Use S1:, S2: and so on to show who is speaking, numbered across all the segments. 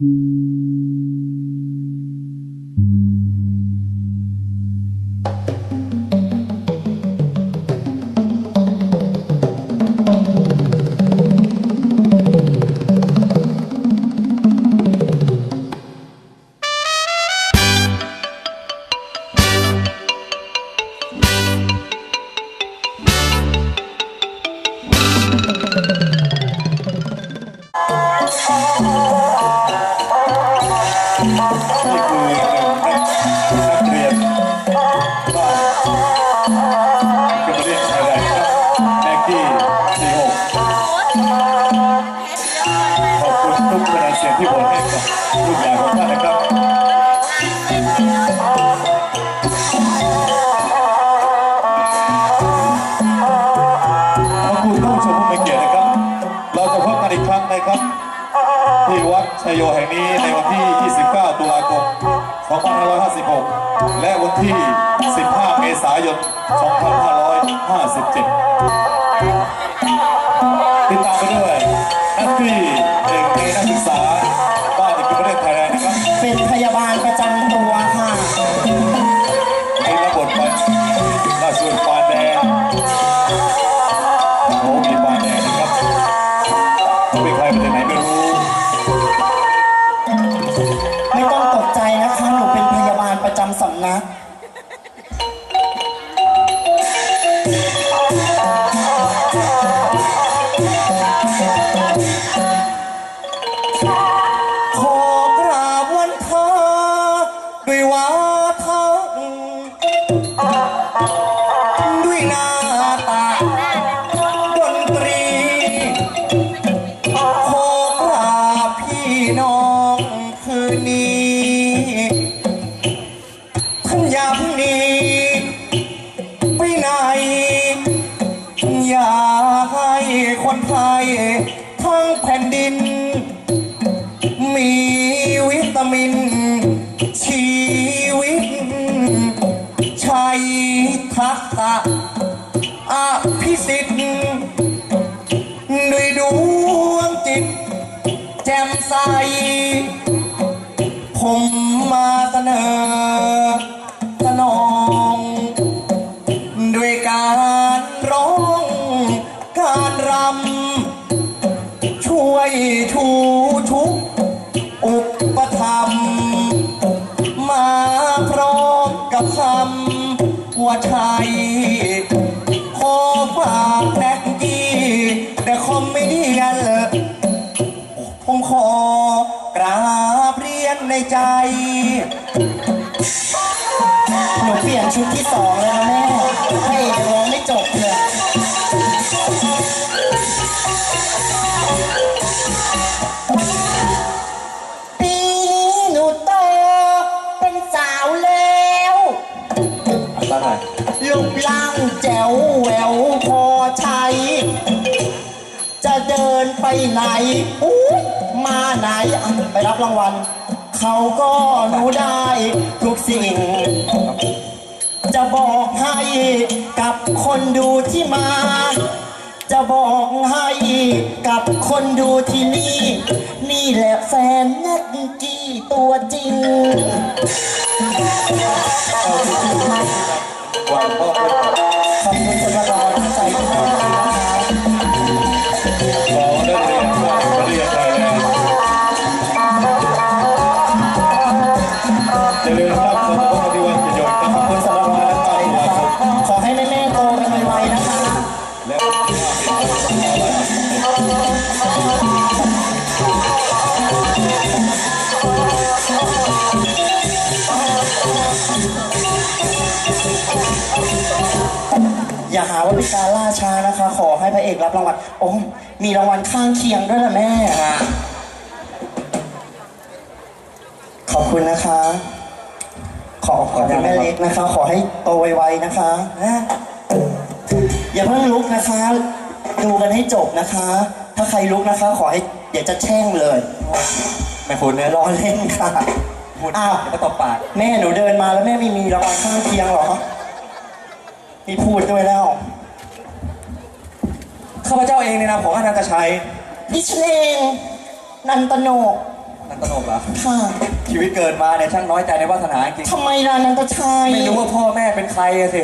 S1: นี่ ทุกคะแนนเสียงที่โหวตให้กับลูกหลานของท่านนะครับขอบคุณท่านผู้ชมผู้มีเกียรตินะครับ เราจะพบกันอีกครั้งนะครับ ที่วัดชัยโยแห่งนี้ในวันที่ 29 ตุลาคม 2556 และวันที่ 15 เมษายน 2557 ติดตามไปด้วยนักกรี
S2: วยวาทะด้วยหน้าตาดนตรี ขอกราบพี่น้องคืนนี้ท่านอย่าเพิ่งหนีไปไหน อย่าให้คนไทยทั้งแผ่นดิน มีวิตามิน อภิสิทธิ์ด้วยดวงจิต แจ่มใส ผมมาเสนอ ไปไหนอุ๊ยมาไหนอะไปรับรางวัล เขาก็รู้ได้ทุกสิ่ง จะบอกให้กับคนดูที่มา จะบอกให้กับคนดูที่นี่ นี่แหละแฟนนักกี้ตัวจริง
S1: วางมอบให้กับ
S2: ขอบคุณสำหรับ อย่าหาว่าเป็นการล่าช้านะคะ ขอให้พระเอกรับรางวัล โอ้มีรางวัลข้างเคียงด้วยล่ะแม่ ขอบคุณนะคะ ขอขอบคุณแม่เล็กนะคะ ขอให้โตไวๆนะคะนะอย่าเพิ่งลุกนะคะ ดูกันให้จบนะคะ ถ้าใครลุกนะคะ ขอให้เดี๋ยวจะแช่งเลย
S1: แม่คุณเนี่ย
S2: ล้อเล่นค่ะ
S1: พูด
S2: อ้าว
S1: แล้วก็ตบปาก
S2: แม่หนูเดินมาแล้วแม่ไม่มีรางวัลข้างเคียงเหรอนี่พูดด้วยแล้ว
S1: ข้าพเจ้าเองในนามของอนันตชัย
S2: ดิฉันเองนันตโนกนันตนกเหรอ
S3: ค่ะ
S2: ชีวิตเกิดมาเนี่ยช่างน้อยใจในวาสนาจริง
S3: ทำไมล่ะนันทชัย
S2: ไม่รู้ว่าพ่อแม่เป็นใครอะสิ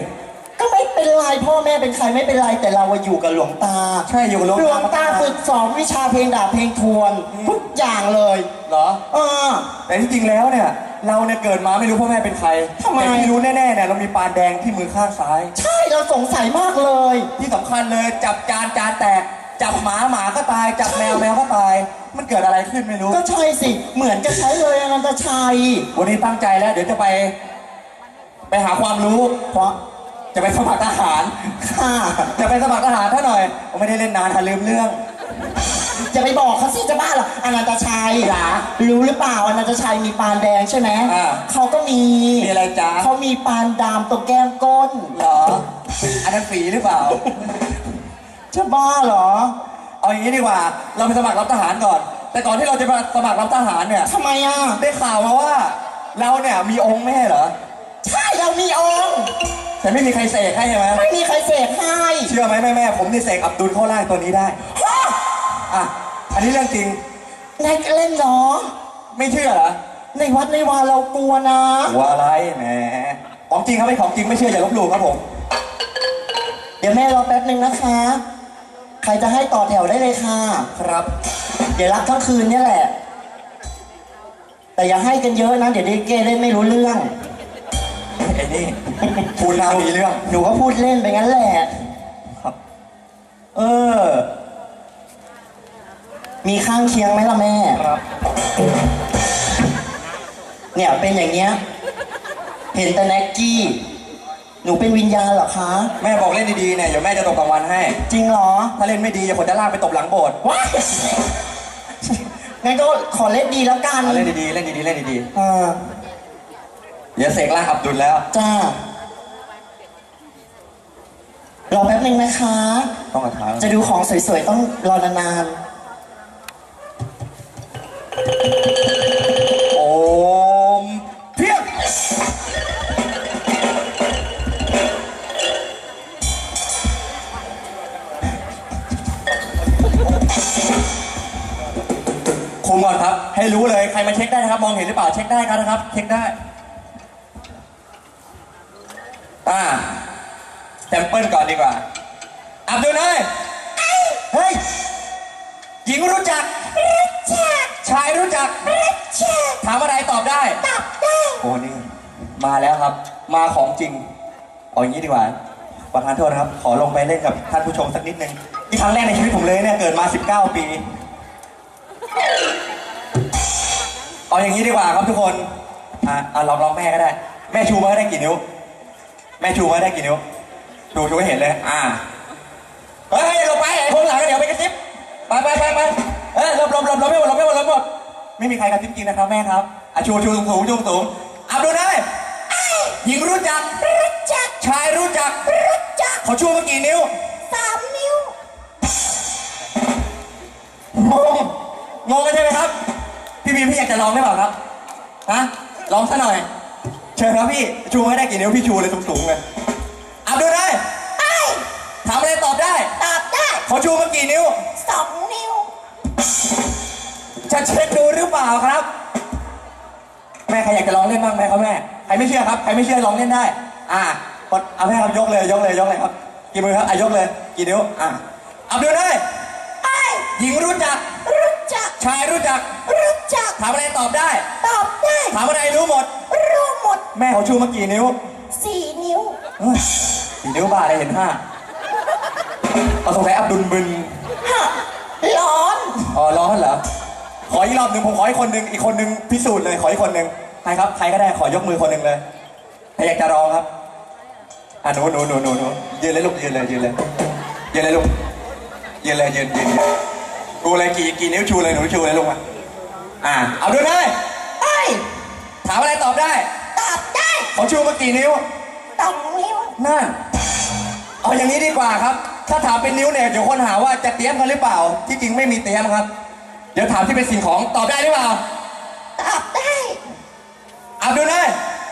S3: ก็ไม่เป็นไรพ่อแม่เป็นใครไม่เป็นไรแต่เราอะอยู่กับหลวงตา
S2: ใช่อยู่กับหลวง
S3: หล
S2: ตา
S3: วงตาฝึกสอนวิชาเพลงดาบเพลงทวนทุก อย่างเลย
S2: เหรอ
S3: เออ
S2: แต่ที่จริงแล้วเนี่ย เราเนี่ยเกิดมาไม่รู้พ่อแม่เป็นใคร
S3: ทำไม
S2: แต่ที่รู้แน่ๆเนี่ยเรามีปานแดงที่มือข้างซ้าย
S3: ใช่เราสงสัยมากเลย
S2: ที่สำคัญเลยจับจานจานแตก จับหมาหมาก็ตาย จับแมวแมวก็ตาย มันเกิดอะไรขึ้นไม่รู้
S3: ก็ใช่สิ เหมือนจะใช้เลยอนันตชัย
S2: วันนี้ตั้งใจแล้ว เดี๋ยวจะไป ไปหาความรู้
S3: เพราะ
S2: จะไปสมัครทหาร
S3: ค่ะ
S2: จะไปสมัครทหารท่าหน่อยผมไม่ได้เล่นนานค่ะลืมเรื่อง
S3: จะไปบอกเขาสิจะบ้าเหรออนันตชัย
S2: จ๋า
S3: รู้หรือเปล่าอนันตชัยมีปานแดงใช่ไหม
S2: อ่า
S3: เขาก็มี
S2: มีอะไรจ๊ะ
S3: เขามีปานดามตรงแก้มก้น
S2: เหรอ อันนั้นฝีหรือเปล่า
S3: จะบ้าเหรอ
S2: เอาอย่างนี้ดีกว่า เราไปสมัครรับทหารก่อน แต่ก่อนที่เราจะมาสมัครรับทหารเนี่ย
S3: ทำไมอะ
S2: ได้ข่าวมาว่า เราเนี่ยมีองค์แม่เหรอ
S3: ใช่เรามีองค์
S2: แต่ไม่มีใครเสกให้ใช่ไหม
S3: ไม่มีใครเสกให้
S2: เชื่อไหมแม่แม่ผมนี่เสกอับดุลเข้าร่างตัวนี้ได้ อะ อันนี้เรื่องจริง
S3: นายเล่นเหรอ
S2: ไม่เชื่อเหรอ
S3: ในวัดในวาเรากลัวนะ
S2: ว่าอะไรแหมของจริงครับไม่ของจริงไม่เชื่ออย่าลบหลู่ครับผม
S3: เดี๋ยวแม่รอแป๊บหนึ่งนะคะ ใครจะให้ต่อแถวได้เลยค่ะ
S2: ครับ
S3: เดี๋ยวรับทั้งคืนเนี่ยแหละ แต่อย่าให้กันเยอะนะ เดี๋ยวดิเกเล่นไม่รู้เรื่อง
S2: ไอ้นี่พูดนามีเรื่อง
S3: หนูก็พูดเล่นไปงั้นแหละ
S2: ครับ
S3: เออ มีข้างเคียงไหมล่ะแม่
S2: ครับ
S3: เนี่ยเป็นอย่างเงี้ย เห็นแต่แน็กกี้ หนูเป็นวิญญาณเหรอคะ
S2: แม่บอกเล่นดีๆเนี่ยเดี๋ยวแม่จะตบกลางวันให้
S3: จริงเหรอ
S2: ถ้าเล่นไม่ดีอย่าขนจะลากไปตบหลังโบสถ์
S3: ว้ายงั้นก็ขอเล่นดีแล้วกัน
S2: เอาเล่นดีๆเล่นดีๆเล่นดี
S3: เออ
S2: ๆเดี๋ยวเสกร่างอับดุลแล้ว
S3: จ้ารอแป๊บหนึ่งนะคะ
S2: ต้องกระถาง
S3: จะดูของสวยๆ ต้องรอนาน
S2: โมาเช็คได้นะครับมองเห็นหรือเปล่าเช็คได้ครับนะครับ เช็คได้ อ่าแซมเปิลก่อนดีกว่า อับดุลเอ้ยเฮ้ย หญิงรู้จักชายรู้จัก ถามอะไรตอบได้ ตอบได้ โอ้นี่ มาแล้วครับ มาของจริง เอาอย่างนี้ดีกว่า ประธานโทษนะครับ ขอลงไปเล่นกับท่านผู้ชมสักนิดนึงนี่ครั้งแรกในชีวิตผมเลยเนี่ย เกิดมา 19 ปี เอาอย่างนี้ดีกว่าครับทุกคน อะอะลองลองแม่ก็ได้ แม่ชูมาได้กี่นิ้ว แม่ชูมาได้กี่นิ้ว ชูชูให้เห็นเลย อ่า เฮ้ยลบไปไอ้พวกหลังเดี๋ยวไปกระซิบ ไปไปไปไปเอ้ยลบลบลบหลบไม่หมดลบไม่หมดลบไม่หมดไม่มีใครกระซิบจริงนะครับแม่ครับ อะชูชูสูงสูงชูสูงอับดูได้หญิงรู้จัก รู้จัก ชายรู้จัก รู้จักเขาชูมากี่นิ้ว
S3: สามนิ้ว
S2: งง งงกันใช่ไหมครับ พี่บีมพี่อยากจะลองได้เปล่าครับฮะลองซะหน่อย เชิญครับพี่ชูมาให้ได้กี่นิ้วพี่ชูเลยสูงสูงๆเลยอับดูได้ถามอะไรตอบได้
S3: ตอบได้
S2: เขาชูมากี่นิ้ว
S3: สองนิ้ว
S2: จะเช็คดูหรือเปล่าครับ แม่ใครอยากจะลองเล่นบ้างไหมครับแม่ใครไม่เชื่อครับใครไม่เชื่อลองเล่นได้ อ่ากดเอาแม่ครับยกเลยยกเลยยกเลยครับกี่มือครับอะยกเลย กี่นิ้วอะเอาดูได้หญิงรู้จัก
S3: รู้จัก
S2: ชายรู้จัก
S3: รู้ จัก
S2: ถามอะไรตอบได้
S3: ตอบได้
S2: ถามอะไรรู้หมด
S3: รู้หมด
S2: แม่เขาชูมากี่นิ้ว
S3: สี่นิ้ว
S2: เอ้ยกี่นิ้วบ้าได้เห็นห้าเอาสงสัยอับดุลบึน
S3: ร้อน
S2: อ๋อร้อนเหรอ ขออีกรอบหนึ่งผมขออีกคนหนึ่งอีกคนหนึ่งพิสูจน์เลยขออีกคนหนึ่งใครครับใครก็ได้ขอยกมือคนหนึ่งเลยใครอยากจะร้องครับอะหนูหนูหนูหนูหนูยืนเลยลูกยืนเลยยืนเลยยืนเลยลูกยืนเลยยืนยืนยืนดูเลยกี่กี่นิ้วชูเลยหนูชูเลยลูกมา อ่า เอาดูได้
S3: ไอ้
S2: ถามอะไรตอบได้
S3: ตอบได้
S2: เขาชูมากี่นิ้ว
S3: สองนิ้ว
S2: นั่น เอาอย่างนี้ดีกว่าครับ ถ้าถามเป็นนิ้วเนี่ยเดี๋ยวคนหาว่าจะเตรียมกันหรือเปล่า ที่จริงไม่มีเตรียมครับ เดี๋ยวถามที่เป็นสิ่งของตอบได้หรือเปล่า
S3: ตอบได้
S2: เอาดูเลย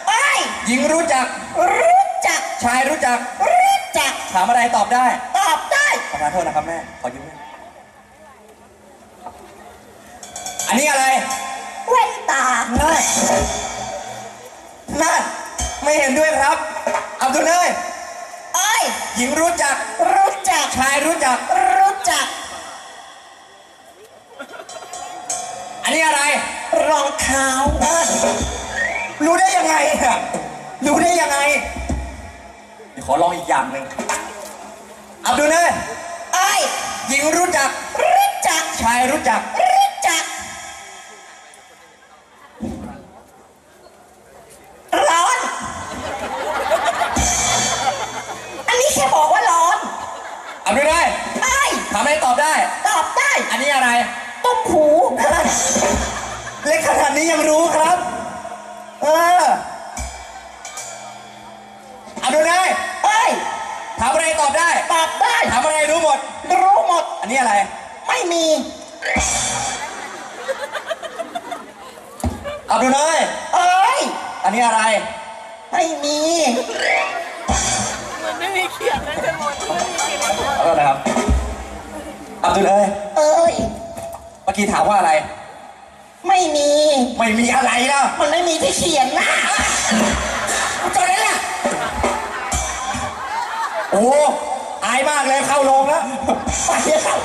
S3: ไอ้
S2: หญิงรู้จัก
S3: รู้จัก
S2: ชายรู้จัก
S3: รู้จัก
S2: ถามอะไรตอบได้
S3: ตอบได้
S2: ขอประทานโทษนะครับแม่ ขอยืมด้วย อันนี้อะไรนั่นไม่เห็นด้วยครับ อับดุลเอ้ย
S3: เอ้ย
S2: หญิงรู้จัก
S3: รู้จัก
S2: ชายรู้จัก
S3: รู้จัก
S2: อันนี้อะไร
S3: รองเท้า
S2: รู้ได้ยังไงอะรู้ได้ยังไง เดี๋ยวขอลองอีกอย่างหนึ่งอับดุลเอ้ย
S3: เอ้ย
S2: หญิงรู้จัก
S3: รู้จัก
S2: ชายรู้จัก
S3: รู้จัก
S2: ถามอะไรตอบได้
S3: ตอบได้
S2: ถามอะไรรู้หมด
S3: รู้หมด
S2: อันนี้อะไร
S3: ไม่มี
S2: อับดุลเอ้ย
S3: เอ้ย
S2: อันนี้อะไร
S3: ไม่มี
S2: เออนะครับอับดุลเอ้ย
S3: เอ้ย
S2: เมื่อกี้ถามว่าอะไร
S3: ไม่มี
S2: ไม่มีอะไรแล้ว
S3: มันไม่มีที่เขียนนะ
S2: จนนั้นแหละ โอ้อายมากเลยเข้าโรงแล้ว
S3: ไปเลยครับ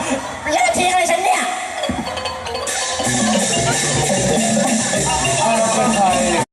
S3: แล้วทิ้งอะไรฉันเนี่ย
S1: อาณาประเทศไทย